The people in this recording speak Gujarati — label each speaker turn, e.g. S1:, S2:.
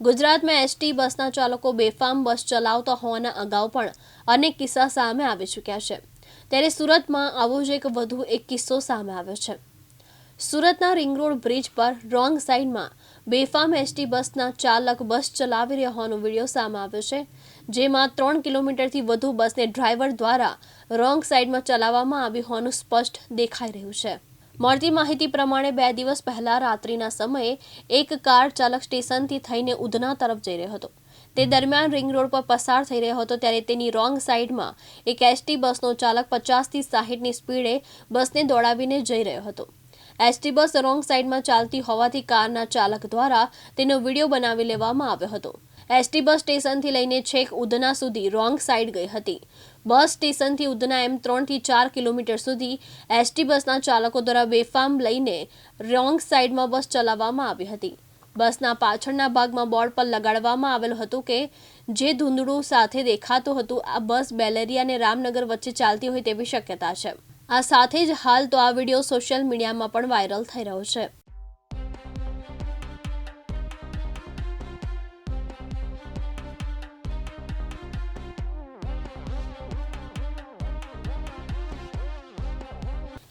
S1: ગુજરાતમાં એસટી બસના ચાલકો બેફામ બસ ચલાવતા હોવાના અગાઉ પણ અનેક કિસ્સા સામે આવી ચૂક્યા છે. ત્યારે સુરતમાં આવો જ એક વધુ એક કિસ્સો સામે આવ્યો છે. સુરતના રિંગ રોડ બ્રિજ પર રોંગ સાઈડમાં બેફામ એસટી બસના ચાલક બસ ચલાવી રહ્યા હોવાનો વીડિયો સામે આવ્યો છે, જેમાં ત્રણ કિલોમીટરથી વધુ બસને ડ્રાઈવર દ્વારા રોંગ સાઈડમાં ચલાવવામાં આવી હોવાનું સ્પષ્ટ દેખાઈ રહ્યું છે. મળતી માહિતી પ્રમાણે બે દિવસ પહેલા રાત્રિના સમયે એક કાર ચાલક સ્ટેશનથી થઈને ઉધના તરફ જઈ રહ્યો હતો. તે દરમિયાન રિંગ રોડ પર પસાર થઈ રહ્યો હતો ત્યારે તેની રોંગ સાઈડમાં એક એસટી બસનો ચાલક પચાસથી સાહીઠની સ્પીડે બસને દોડાવીને જઈ રહ્યો હતો. એસટી બસ રોંગ સાઈડમાં ચાલતી હોવાથી કારના ચાલક દ્વારા તેનો વીડિયો બનાવી લેવામાં આવ્યો હતો. એસટી બસ સ્ટેશનથી લઈને છેક ઉધના સુધી રોંગ સાઈડ ગઈ હતી. બસ સ્ટેશનથી ઉધના એમ ત્રણથી ચાર કિલોમીટર સુધી એસટી બસના ચાલકો દ્વારા બેફામ લઈને રોંગ સાઈડમાં બસ ચલાવવામાં આવી હતી. બસના પાછળના ભાગમાં બોર્ડ પર લગાડવામાં આવેલું હતું કે, જે ધૂંધળું સાથે દેખાતું હતું, આ બસ બેલેરિયા અને રામનગર વચ્ચે ચાલતી હોય તેવી શક્યતા છે. આ સાથે જ હાલ તો આ વીડિયો સોશિયલ મીડિયામાં પણ વાયરલ થઈ રહ્યો છે.